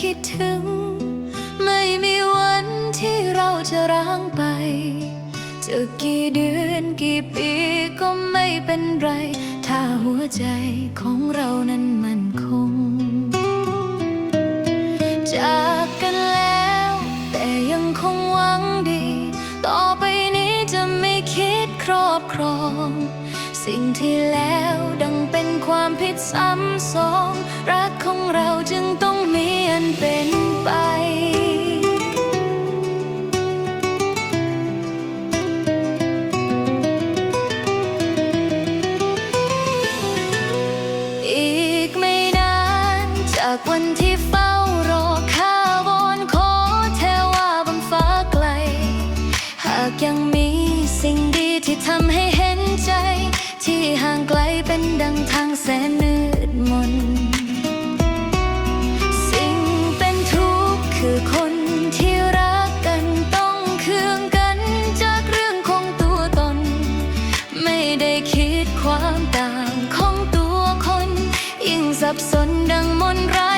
คิดถึง ไม่มีวันที่เราจะร้างไป จะกี่เดือนกี่ปีก็ไม่เป็นไร ถ้าหัวใจของเรานั้นมันคง จากกันแล้ว แต่ยังคงหวังดี ต่อไปนี้จะไม่คิดครอบครอง สิ่งที่แล้วดัง ความผิดซ้ำสอง รักของเราจึงต้องมีอันเป็นไป ที่ห่างไกลเป็นดังทางแสนมืดมน สิ่งเป็นทุกข์คือคนที่รักกันต้องเคืองกันจากเรื่องของตัวตน ไม่ได้คิดความต่างของตัวคน ยิ่งสับสนดังมนรัก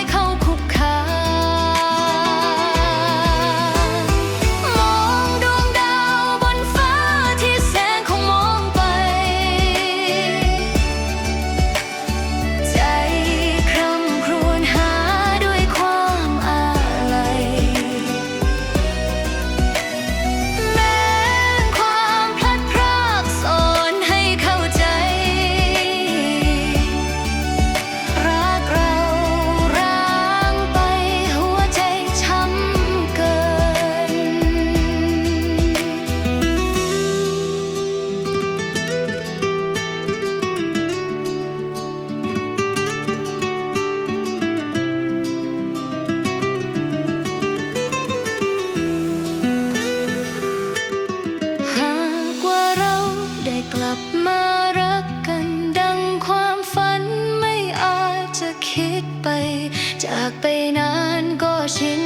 กลับมารักกันดังความฝันไม่อาจจะคิดไป จากไปนานก็ชิน